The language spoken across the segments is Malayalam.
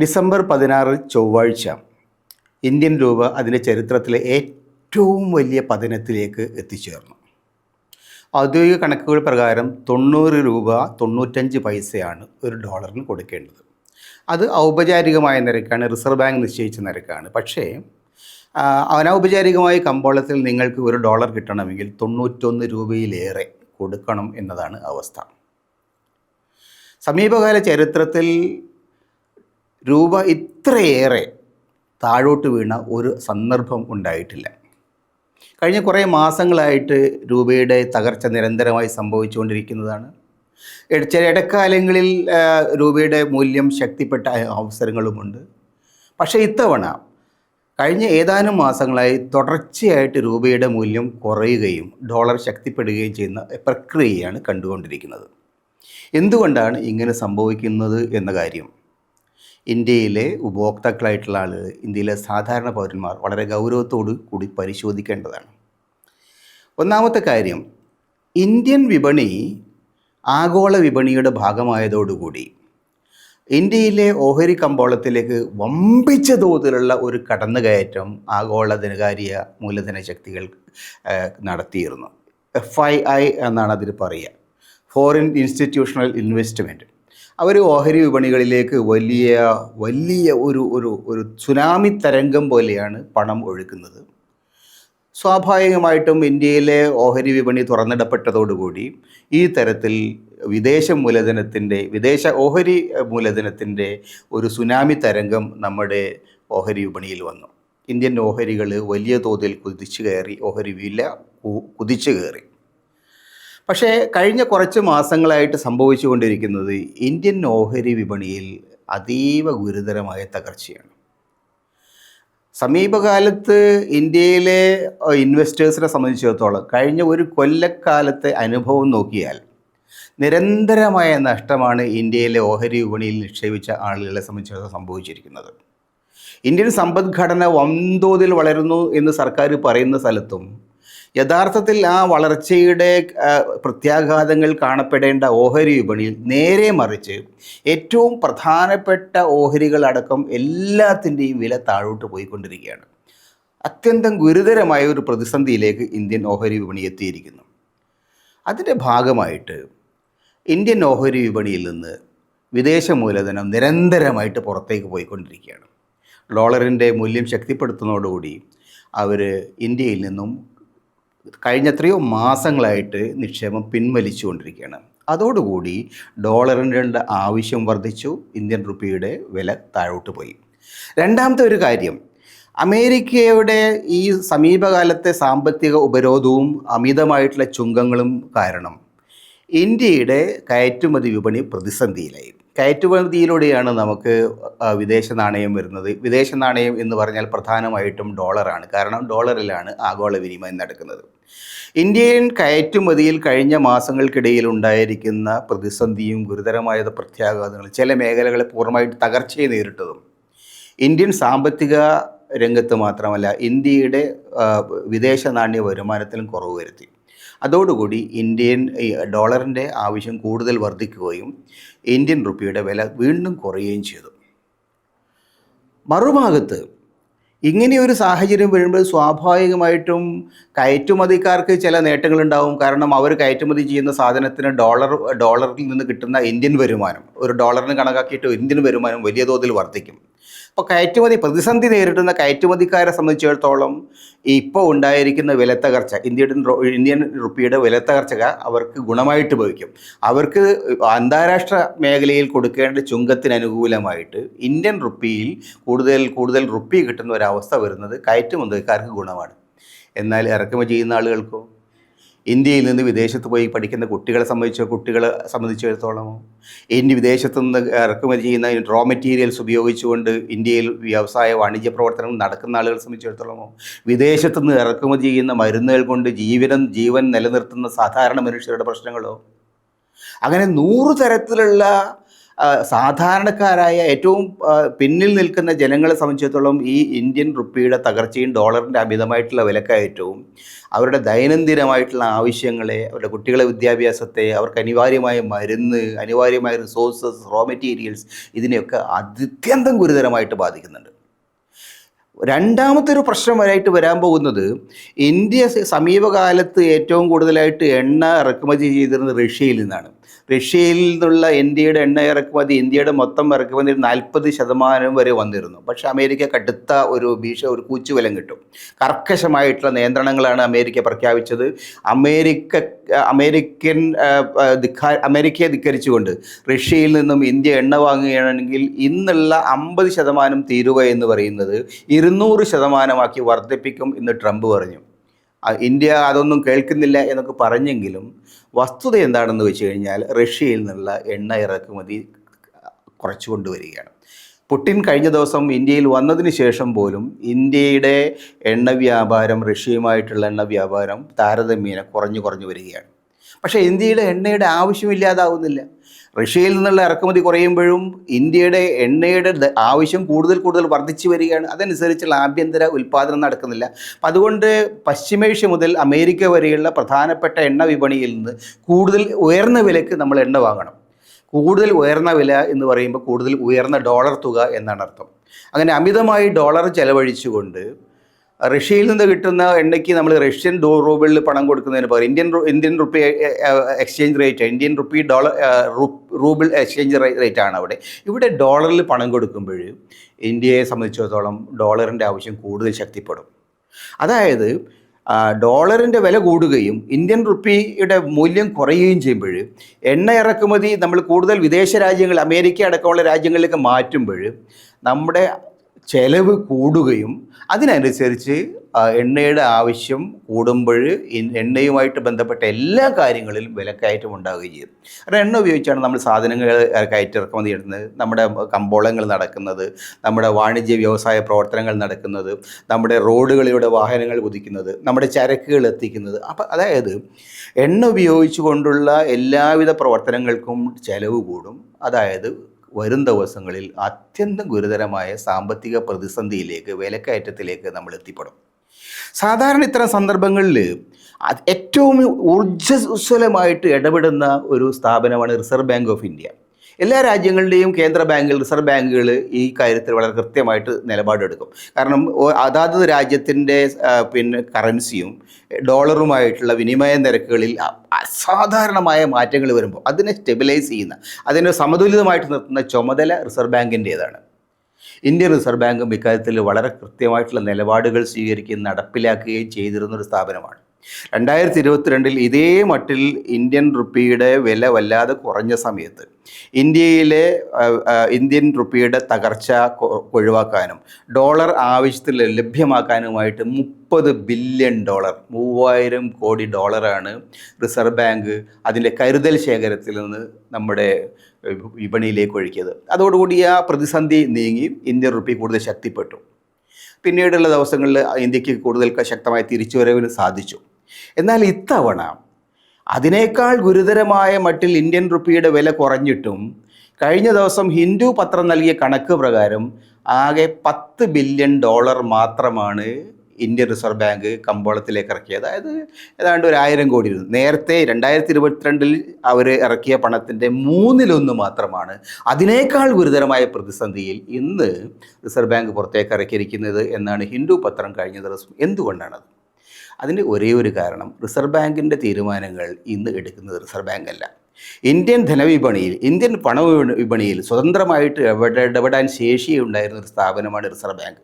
ഡിസംബർ പതിനാറ് ചൊവ്വാഴ്ച ഇന്ത്യൻ രൂപ അതിന്റെ ചരിത്രത്തിലെ ഏറ്റവും വലിയ പതനത്തിലേക്ക് എത്തിച്ചേർന്നു. ഔദ്യോഗിക കണക്കുകൾ പ്രകാരം തൊണ്ണൂറ് രൂപ തൊണ്ണൂറ്റഞ്ച് പൈസയാണ് ഒരു ഡോളറിന് കൊടുക്കേണ്ടത്. അത് ഔപചാരികമായ നിരക്കാണ് റിസർവ് ബാങ്ക് നിശ്ചയിച്ച നിരക്കാണ്. പക്ഷേ അനൗപചാരികമായ കമ്പോളത്തിൽ നിങ്ങൾക്ക് ഒരു ഡോളർ കിട്ടണമെങ്കിൽ തൊണ്ണൂറ്റൊന്ന് രൂപയിലേറെ കൊടുക്കണം എന്നതാണ് അവസ്ഥ. സമീപകാല ചരിത്രത്തിൽ രൂപ ഇത്രയേറെ താഴോട്ട് വീണ ഒരു സന്ദർഭം ഉണ്ടായിട്ടില്ല. കഴിഞ്ഞ കുറേ മാസങ്ങളായിട്ട് രൂപയുടെ തകർച്ച നിരന്തരമായി സംഭവിച്ചുകൊണ്ടിരിക്കുന്നതാണ്. ചില ഇടക്കാലങ്ങളിൽ രൂപയുടെ മൂല്യം ശക്തിപ്പെട്ട അവസരങ്ങളുമുണ്ട്. പക്ഷേ ഇത്തവണ കഴിഞ്ഞ ഏതാനും മാസങ്ങളായി തുടർച്ചയായിട്ട് രൂപയുടെ മൂല്യം കുറയുകയും ഡോളർ ശക്തിപ്പെടുകയും ചെയ്യുന്ന പ്രക്രിയയാണ് കണ്ടുകൊണ്ടിരിക്കുന്നത്. എന്തുകൊണ്ടാണ് ഇങ്ങനെ സംഭവിക്കുന്നത് എന്ന കാര്യം? ഇന്ത്യയിലെ ഉപഭോക്താക്കളായിട്ടുള്ള ആളുകൾ ഇന്ത്യയിലെ സാധാരണ പൗരന്മാർ വളരെ ഗൗരവത്തോടു കൂടി പരിശോധിക്കേണ്ടതാണ്. ഒന്നാമത്തെ കാര്യം ഇന്ത്യൻ വിപണി ആഗോള വിപണിയുടെ ഭാഗമായതോടുകൂടി ഇന്ത്യയിലെ ഓഹരി കമ്പോളത്തിലേക്ക് വമ്പിച്ച തോതിലുള്ള ഒരു കടന്നുകയറ്റം ആഗോള ധനകാര്യ മൂലധന ശക്തികൾ നടത്തിയിരുന്നു. എഫ് ഐ ഐ എന്നാണ് അതിൽ പറയുക. ഫോറിൻ ഇൻസ്റ്റിറ്റ്യൂഷണൽ ഇൻവെസ്റ്റ്മെന്റ് അവർ ഓഹരി വിപണികളിലേക്ക് വലിയ വലിയ ഒരു ഒരു ഒരു സുനാമി തരംഗം പോലെയാണ് പണം ഒഴുക്കുന്നത്. സ്വാഭാവികമായിട്ടും ഇന്ത്യയിലെ ഓഹരി വിപണി തുറന്നിടപ്പെട്ടതോടുകൂടി ഈ തരത്തിൽ വിദേശ മൂലധനത്തിന്റെ വിദേശ ഓഹരി മൂലധനത്തിന്റെ ഒരു സുനാമി തരംഗം നമ്മുടെ ഓഹരി വിപണിയിൽ വന്നു. ഇന്ത്യൻ ഓഹരികൾ വലിയ തോതിൽ കുതിച്ചു കയറി ഓഹരി വില കുതിച്ചു കയറി. പക്ഷേ കഴിഞ്ഞ കുറച്ച് മാസങ്ങളായിട്ട് സംഭവിച്ചുകൊണ്ടിരിക്കുന്നത് ഇന്ത്യൻ ഓഹരി വിപണിയിൽ അതീവ ഗുരുതരമായ തകർച്ചയാണ്. സമീപകാലത്ത് ഇന്ത്യയിലെ ഇൻവെസ്റ്റേഴ്സിനെ സംബന്ധിച്ചിടത്തോളം കഴിഞ്ഞ ഒരു കൊല്ലക്കാലത്തെ അനുഭവം നോക്കിയാൽ നിരന്തരമായ നഷ്ടമാണ് ഇന്ത്യയിലെ ഓഹരി വിപണിയിൽ നിക്ഷേപിച്ച ആളുകളെ സംബന്ധിച്ചിടത്തോളം സംഭവിച്ചിരിക്കുന്നത്. ഇന്ത്യൻ സമ്പദ്ഘടന വൻതോതിൽ വളരുന്നു എന്ന് സർക്കാർ പറയുന്ന സ്ഥലത്തും യഥാർത്ഥത്തിൽ ആ വളർച്ചയുടെ പ്രത്യാഘാതങ്ങൾ കാണപ്പെടേണ്ട ഓഹരി വിപണിയിൽ നേരെ മറിച്ച് ഏറ്റവും പ്രധാനപ്പെട്ട ഓഹരികളടക്കം എല്ലാത്തിന്റെയും വില താഴോട്ട് പോയിക്കൊണ്ടിരിക്കുകയാണ്. അത്യന്തം ഗുരുതരമായ ഒരു പ്രതിസന്ധിയിലേക്ക് ഇന്ത്യൻ ഓഹരി വിപണി എത്തിയിരിക്കുന്നു. അതിന്റെ ഭാഗമായിട്ട് ഇന്ത്യൻ ഓഹരി വിപണിയിൽ നിന്ന് വിദേശ മൂലധനം നിരന്തരമായിട്ട് പുറത്തേക്ക് പോയിക്കൊണ്ടിരിക്കുകയാണ്. ഡോളറിന്റെ മൂല്യം ശക്തിപ്പെടുത്തുന്നതോടുകൂടി അവർ ഇന്ത്യയിൽ നിന്നും കഴിഞ്ഞ എത്രയോ മാസങ്ങളായിട്ട് നിക്ഷേപം പിൻവലിച്ചുകൊണ്ടിരിക്കുകയാണ്. അതോടുകൂടി ഡോളറിന്റെ ആവശ്യം വർദ്ധിച്ചു ഇന്ത്യൻ റുപ്പിയുടെ വില താഴോട്ട് പോയി. രണ്ടാമത്തെ ഒരു കാര്യം അമേരിക്കയുടെ ഈ സമീപകാലത്തെ സാമ്പത്തിക ഉപരോധവും അമിതമായിട്ടുള്ള ചുങ്കങ്ങളും കാരണം ഇന്ത്യയുടെ കയറ്റുമതി വിപണി പ്രതിസന്ധിയിലായി. കയറ്റുമതിയിലൂടെയാണ് നമുക്ക് വിദേശ നാണയം വരുന്നത്. വിദേശ നാണയം എന്ന് പറഞ്ഞാൽ പ്രധാനമായിട്ടും ഡോളറാണ്. കാരണം ഡോളറിലാണ് ആഗോള വിനിമയം നടക്കുന്നത്. ഇന്ത്യൻ കയറ്റുമതിയിൽ കഴിഞ്ഞ മാസങ്ങൾക്കിടയിൽ ഉണ്ടായിരിക്കുന്ന പ്രതിസന്ധിയും ഗുരുതരമായ പ്രത്യാഘാതങ്ങളും ചില മേഖലകളെ പൂർണമായിട്ട് തകർച്ചയെ നേരിട്ടതും. ഇന്ത്യൻ സാമ്പത്തിക രംഗത്ത് മാത്രമല്ല ഇന്ത്യയുടെ വിദേശ നാണ്യ വരുമാനത്തിലും കുറവ് വരുത്തി. അതോടുകൂടി ഇന്ത്യൻ ഡോളറിന്റെ ആവശ്യം കൂടുതൽ വർദ്ധിക്കുകയും ഇന്ത്യൻ റുപ്പിയുടെ വില വീണ്ടും കുറയുകയും ചെയ്തു. മറുഭാഗത്ത് ഇങ്ങനെയൊരു സാഹചര്യം വരുമ്പോൾ സ്വാഭാവികമായിട്ടും കയറ്റുമതിക്കാർക്ക് ചില നേട്ടങ്ങളുണ്ടാവും. കാരണം അവർ കയറ്റുമതി ചെയ്യുന്ന സാധനത്തിന് ഡോളർ ഡോളറിൽ നിന്ന് കിട്ടുന്ന ഇന്ത്യൻ വരുമാനം. ഒരു ഡോളറിന് കണക്കാക്കിയിട്ട് ഇന്ത്യൻ വരുമാനം വലിയ തോതിൽ വർദ്ധിക്കും. അപ്പോൾ കയറ്റുമതി പ്രതിസന്ധി നേരിടുന്ന കയറ്റുമതിക്കാരെ സംബന്ധിച്ചിടത്തോളം ഇപ്പോൾ ഉണ്ടായിരിക്കുന്ന വിലത്തകർച്ച ഇന്ത്യയുടെ ഇന്ത്യൻ റുപ്പിയുടെ വിലത്തകർച്ച അവർക്ക് ഗുണമായിട്ട് ഭവിക്കും. അവർക്ക് അന്താരാഷ്ട്ര മേഖലയിൽ കൊടുക്കേണ്ട ചുങ്കത്തിന് അനുകൂലമായിട്ട് ഇന്ത്യൻ റുപ്പിയിൽ കൂടുതൽ കൂടുതൽ റുപ്പി കിട്ടുന്ന ഒരവസ്ഥ വരുന്നത് കയറ്റുമതിക്കാർക്ക് ഗുണമാണ്. എന്നാൽ ഇറക്കുമതി ചെയ്യുന്ന ആളുകൾക്കോ? ഇന്ത്യയിൽ നിന്ന് വിദേശത്ത് പോയി പഠിക്കുന്ന കുട്ടികളെ സംബന്ധിച്ചോ കുട്ടികളെ സംബന്ധിച്ചിടത്തോളമോ? ഇന്ത്യ വിദേശത്ത് നിന്ന് ഇറക്കുമതി ചെയ്യുന്ന റോ മെറ്റീരിയൽസ് ഉപയോഗിച്ചുകൊണ്ട് ഇന്ത്യയിൽ വ്യവസായ വാണിജ്യ പ്രവർത്തനങ്ങൾ നടക്കുന്ന ആളുകളെ സംബന്ധിച്ചിടത്തോളമോ? വിദേശത്ത് നിന്ന് ഇറക്കുമതി ചെയ്യുന്ന മരുന്നുകൾ കൊണ്ട് ജീവനം ജീവൻ നിലനിർത്തുന്ന സാധാരണ മനുഷ്യരുടെ പ്രശ്നങ്ങളോ? അങ്ങനെ നൂറ് തരത്തിലുള്ള സാധാരണക്കാരായ ഏറ്റവും പിന്നിൽ നിൽക്കുന്ന ജനങ്ങളെ സംബന്ധിച്ചിടത്തോളം ഈ ഇന്ത്യൻ റുപ്പിയുടെ തകർച്ചയും ഡോളറിന്റെ അമിതമായിട്ടുള്ള വിലക്കയറ്റവും അവരുടെ ദൈനംദിനമായിട്ടുള്ള ആവശ്യങ്ങളെ അവരുടെ കുട്ടികളെ വിദ്യാഭ്യാസത്തെ അവർക്ക് അനിവാര്യമായ മരുന്ന് അനിവാര്യമായ റിസോഴ്സസ് റോ മെറ്റീരിയൽസ് ഇതിനെയൊക്കെ അത്യന്തം ഗുരുതരമായിട്ട് ബാധിക്കുന്നുണ്ട്. രണ്ടാമത്തെ ഒരു പ്രശ്നം വരായിട്ട് വരാൻ പോകുന്നത് ഇന്ത്യ സമീപകാലത്ത് ഏറ്റവും കൂടുതലായിട്ട് എണ്ണ ഇറക്കുമതി ചെയ്തിരുന്നത് റഷ്യയിൽ നിന്നാണ്. റഷ്യയിൽ നിന്നുള്ള ഇന്ത്യയുടെ എണ്ണ ഇറക്കുമതി ഇന്ത്യയുടെ മൊത്തം ഇറക്കുമതി നാൽപ്പത് ശതമാനം വരെ വന്നിരുന്നു. പക്ഷേ അമേരിക്ക കടുത്ത ഒരു ഭീഷ ഒരു കൂച്ചുവിലം കിട്ടും. കർക്കശമായിട്ടുള്ള നിയന്ത്രണങ്ങളാണ് അമേരിക്ക പ്രഖ്യാപിച്ചത്. അമേരിക്ക അമേരിക്കൻ അമേരിക്കയെ ധിക്കരിച്ചുകൊണ്ട് റഷ്യയിൽ നിന്നും ഇന്ത്യ എണ്ണ വാങ്ങുകയാണെങ്കിൽ ഇന്നുള്ള അമ്പത് ശതമാനം തീരുവ എന്ന് പറയുന്നത് ഇരുന്നൂറ് ശതമാനമാക്കി വർദ്ധിപ്പിക്കും എന്ന് ട്രംപ് പറഞ്ഞു. ഇന്ത്യ അതൊന്നും കേൾക്കുന്നില്ല എന്നൊക്കെ പറഞ്ഞെങ്കിലും വസ്തുത എന്താണെന്ന് വെച്ച് കഴിഞ്ഞാൽ റഷ്യയിൽ നിന്നുള്ള എണ്ണ ഇറക്കുമതി കുറച്ചു കൊണ്ടുവരികയാണ്. പുടിൻ കഴിഞ്ഞ ദിവസം ഇന്ത്യയിൽ വന്നതിന് ശേഷം പോലും ഇന്ത്യയുടെ എണ്ണ വ്യാപാരം റഷ്യയുമായിട്ടുള്ള എണ്ണ വ്യാപാരം താരതമ്യേന കുറഞ്ഞു കുറഞ്ഞു വരികയാണ്. പക്ഷേ ഇന്ത്യയുടെ എണ്ണയുടെ ആവശ്യമില്ലാതാവുന്നില്ല. റഷ്യയിൽ നിന്നുള്ള ഇറക്കുമതി കുറയുമ്പോഴും ഇന്ത്യയുടെ എണ്ണയുടെ ആവശ്യം കൂടുതൽ കൂടുതൽ വർദ്ധിച്ചു വരികയാണ്. അതനുസരിച്ചുള്ള ആഭ്യന്തര ഉൽപ്പാദനം നടക്കുന്നില്ല. അപ്പം അതുകൊണ്ട് പശ്ചിമേഷ്യ മുതൽ അമേരിക്ക വരെയുള്ള പ്രധാനപ്പെട്ട എണ്ണ വിപണിയിൽ നിന്ന് കൂടുതൽ ഉയർന്ന വിലക്ക് നമ്മൾ എണ്ണ വാങ്ങണം. കൂടുതൽ ഉയർന്ന വില എന്ന് പറയുമ്പോൾ കൂടുതൽ ഉയർന്ന ഡോളർ തുക എന്നാണ് അർത്ഥം. അങ്ങനെ അമിതമായി ഡോളർ ചെലവഴിച്ചുകൊണ്ട് റഷ്യയിൽ നിന്ന് കിട്ടുന്ന എണ്ണയ്ക്ക് നമ്മൾ റഷ്യൻ റൂബിളിൽ പണം കൊടുക്കുന്നതിന് പകരം Indian Indian rupee exchange rate Indian rupee dollar rouble exchange rate ആണ് അവിടെ. ഇവിടെ ഡോളറിൽ പണം കൊടുക്കുമ്പോൾ ഇന്ത്യയെ സംബന്ധിച്ചിടത്തോളം ഡോളറിന്റെ ആവശ്യം കൂടുതൽ ശക്തിപ്പെടും. അതായത് ഡോളറിന്റെ വില കൂടുകയും ഇന്ത്യൻ റുപ്പിയുടെ മൂല്യം കുറയുകയും ചെയ്യുമ്പോൾ എണ്ണ ഇറക്കുമതി നമ്മൾ കൂടുതൽ വിദേശ രാജ്യങ്ങൾ അമേരിക്ക അടക്കമുള്ള രാജ്യങ്ങളിലേക്ക് മാറ്റുമ്പോൾ നമ്മുടെ ചെലവ് കൂടുകയും അതിനനുസരിച്ച് എണ്ണയുടെ ആവശ്യം കൂടുമ്പോൾ എണ്ണയുമായിട്ട് ബന്ധപ്പെട്ട എല്ലാ കാര്യങ്ങളിലും വിലക്കയറ്റം ഉണ്ടാവുകയും ചെയ്യും. കാരണം എണ്ണ ഉപയോഗിച്ചാണ് നമ്മൾ സാധനങ്ങൾ കയറ്റി ഇറക്കുമതി ചെയ്യുന്നത്. നമ്മുടെ കമ്പോളങ്ങൾ നടക്കുന്നത് നമ്മുടെ വാണിജ്യ വ്യവസായ പ്രവർത്തനങ്ങൾ നടക്കുന്നത് നമ്മുടെ റോഡുകളിലൂടെ വാഹനങ്ങൾ കുതിക്കുന്നത് നമ്മുടെ ചരക്കുകൾ എത്തിക്കുന്നത്. അപ്പം അതായത് എണ്ണ ഉപയോഗിച്ചുകൊണ്ടുള്ള എല്ലാവിധ പ്രവർത്തനങ്ങൾക്കും ചെലവ് കൂടും. അതായത് വരും ദിവസങ്ങളിൽ അത്യന്തം ഗുരുതരമായ സാമ്പത്തിക പ്രതിസന്ധിയിലേക്ക് വിലക്കയറ്റത്തിലേക്ക് നമ്മൾ എത്തിപ്പെടും. സാധാരണ ഇത്തരം സന്ദർഭങ്ങളിൽ ഏറ്റവും ഊർജസ്വലമായിട്ട് ഇടപെടുന്ന ഒരു സ്ഥാപനമാണ് റിസർവ് ബാങ്ക് ഓഫ് ഇന്ത്യ. എല്ലാ രാജ്യങ്ങളുടെയും കേന്ദ്ര ബാങ്കുകൾ റിസർവ് ബാങ്കുകൾ ഈ കാര്യത്തിൽ വളരെ കൃത്യമായിട്ട് നിലപാടെടുക്കും. കാരണം അതാത് രാജ്യത്തിന്റെ പിന്നെ കറൻസിയും ഡോളറുമായിട്ടുള്ള വിനിമയ നിരക്കുകളിൽ അസാധാരണമായ മാറ്റങ്ങൾ വരുമ്പോൾ അതിനെ സ്റ്റെബിലൈസ് ചെയ്യുന്ന അതിനെ സമതുലിതമായിട്ട് നിർത്തുന്ന ചുമതല റിസർവ് ബാങ്കിന്റേതാണ്. ഇന്ത്യൻ റിസർവ് ബാങ്കും ഇക്കാര്യത്തിൽ വളരെ കൃത്യമായിട്ടുള്ള നിലപാടുകൾ സ്വീകരിക്കുകയും നടപ്പിലാക്കുകയും ചെയ്തിരുന്ന ഒരു സ്ഥാപനമാണ്. രണ്ടായിരത്തി ഇരുപത്തിരണ്ടിൽ ഇതേ മട്ടിൽ ഇന്ത്യൻ റുപ്പിയുടെ വില വല്ലാതെ കുറഞ്ഞ സമയത്ത് ഇന്ത്യയിലെ ഇന്ത്യൻ റുപ്പിയുടെ തകർച്ച ഒഴിവാക്കാനും ഡോളർ ആവശ്യത്തിൽ ലഭ്യമാക്കാനുമായിട്ട് മുപ്പത് ബില്യൺ ഡോളർ മൂവായിരം കോടി ഡോളറാണ് റിസർവ് ബാങ്ക് അതിന്റെ കരുതൽ ശേഖരത്തിൽ നിന്ന് നമ്മുടെ വിപണിയിലേക്ക് ഒഴുക്കിയത്. അതോടുകൂടി ആ പ്രതിസന്ധി നീങ്ങി ഇന്ത്യൻ റുപ്പി കൂടുതൽ ശക്തിപ്പെട്ടു. പിന്നീടുള്ള ദിവസങ്ങളിൽ ഇന്ത്യയ്ക്ക് കൂടുതൽ ശക്തമായ തിരിച്ചുവരവിന് സാധിച്ചു. എന്നാൽ ഇത്തവണ അതിനേക്കാൾ ഗുരുതരമായ മട്ടിൽ ഇന്ത്യൻ റുപ്പിയുടെ വില കുറഞ്ഞിട്ടും കഴിഞ്ഞ ദിവസം ഹിന്ദു പത്രം നൽകിയ കണക്ക് പ്രകാരം ആകെ പത്ത് ബില്യൺ ഡോളർ മാത്രമാണ് ഇന്ത്യൻ റിസർവ് ബാങ്ക് കമ്പോളത്തിലേക്ക് ഇറക്കിയത്. അതായത് ഏതാണ്ട് ഒരു ആയിരം കോടി നേരത്തെ രണ്ടായിരത്തി ഇരുപത്തിരണ്ടിൽ അവർ ഇറക്കിയ പണത്തിന്റെ മൂന്നിലൊന്ന് മാത്രമാണ്. അതിനേക്കാൾ ഗുരുതരമായ പ്രതിസന്ധിയിൽ ഇന്ന് റിസർവ് ബാങ്ക് പുറത്തേക്ക് ഇറക്കിയിരിക്കുന്നത് എന്നാണ് ഹിന്ദു പത്രം കഴിഞ്ഞ ദിവസം. എന്തുകൊണ്ടാണത്? അതിന്റെ ഒരേ ഒരു കാരണം റിസർവ് ബാങ്കിന്റെ തീരുമാനങ്ങൾ ഇന്ന് എടുക്കുന്നത് റിസർവ് ബാങ്ക് അല്ല ഇന്ത്യൻ ധനവിപണിയിൽ ഇന്ത്യൻ പണ വിപണിയിൽ സ്വതന്ത്രമായിട്ട് ഇടപെടാൻ ശേഷിയുണ്ടായിരുന്ന ഒരു സ്ഥാപനമാണ് റിസർവ് ബാങ്ക്.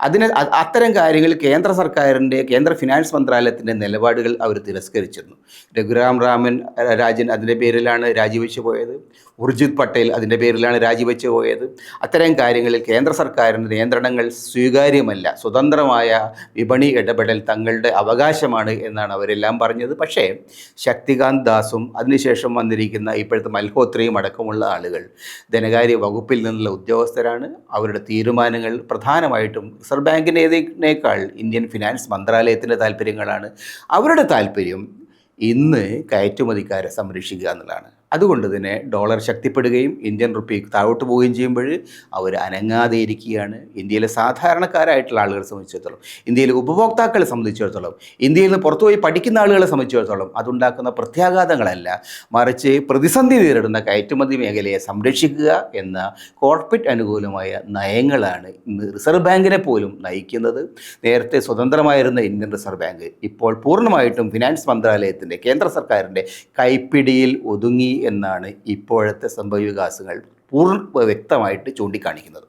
അതിന് അത്തരം കാര്യങ്ങൾ കേന്ദ്ര സർക്കാരിന്റെ കേന്ദ്ര ഫിനാൻസ് മന്ത്രാലയത്തിന്റെ നിലപാടുകൾ അവർ തിരസ്കരിച്ചിരുന്നു. രഘുറാം രാമൻ രാജൻ അതിന്റെ പേരിലാണ് രാജിവെച്ച് പോയത്. ഉർജിത് പട്ടേൽ അതിന്റെ പേരിലാണ് രാജിവെച്ച് പോയത്. അത്തരം കാര്യങ്ങളിൽ കേന്ദ്ര സർക്കാരിന്റെ നിയന്ത്രണങ്ങൾ സ്വീകാര്യമല്ല. സ്വതന്ത്രമായ വിപണി ഇടപെടൽ തങ്ങളുടെ അവകാശമാണ് എന്നാണ് അവരെല്ലാം പറഞ്ഞത്. പക്ഷേ ശക്തികാന്ത് ദാസും അതിനുശേഷം വന്നിരിക്കുന്ന ഇപ്പോഴത്തെ മൽഹോത്രയും അടക്കമുള്ള ആളുകൾ ധനകാര്യ വകുപ്പിൽ നിന്നുള്ള ഉദ്യോഗസ്ഥരാണ്. അവരുടെ തീരുമാനങ്ങൾ പ്രധാനമായിട്ടും റിസർവ് ബാങ്കിനേതിനേക്കാൾ ഇന്ത്യൻ ഫിനാൻസ് മന്ത്രാലയത്തിന്റെ താല്പര്യങ്ങളാണ്. അവരുടെ താല്പര്യം ഇന്ന് കയറ്റുമതിക്കാരെ സംരക്ഷിക്കുക എന്നുള്ളതാണ്. അതുകൊണ്ട് തന്നെ ഡോളർ ശക്തിപ്പെടുകയും ഇന്ത്യൻ റുപ്പി താഴോട്ട് പോവുകയും ചെയ്യുമ്പോൾ അവർ അനങ്ങാതെ ഇരിക്കുകയാണ്. ഇന്ത്യയിലെ സാധാരണക്കാരായിട്ടുള്ള ആളുകളെ സംബന്ധിച്ചിടത്തോളം ഇന്ത്യയിലെ ഉപഭോക്താക്കളെ സംബന്ധിച്ചിടത്തോളം ഇന്ത്യയിൽ നിന്ന് പുറത്തുപോയി പഠിക്കുന്ന ആളുകളെ സംബന്ധിച്ചിടത്തോളം അതുണ്ടാക്കുന്ന പ്രത്യാഘാതങ്ങളല്ല. മറിച്ച് പ്രതിസന്ധി നേരിടുന്ന കയറ്റുമതി മേഖലയെ സംരക്ഷിക്കുക എന്ന കോർപ്പറേറ്റ് അനുകൂലമായ നയങ്ങളാണ് ഇന്ന് റിസർവ് ബാങ്കിനെ പോലും നയിക്കുന്നത്. നേരത്തെ സ്വതന്ത്രമായിരുന്ന ഇന്ത്യൻ റിസർവ് ബാങ്ക് ഇപ്പോൾ പൂർണമായിട്ടും ഫിനാൻസ് മന്ത്രാലയത്തിന്റെ കേന്ദ്ര സർക്കാരിന്റെ കൈപ്പിടിയിൽ ഒതുങ്ങി എന്നാണ് ഇപ്പോഴത്തെ സംഭവ വികാസങ്ങൾ പൂർണ വ്യക്തമായിട്ട് ചൂണ്ടിക്കാണിക്കുന്നത്.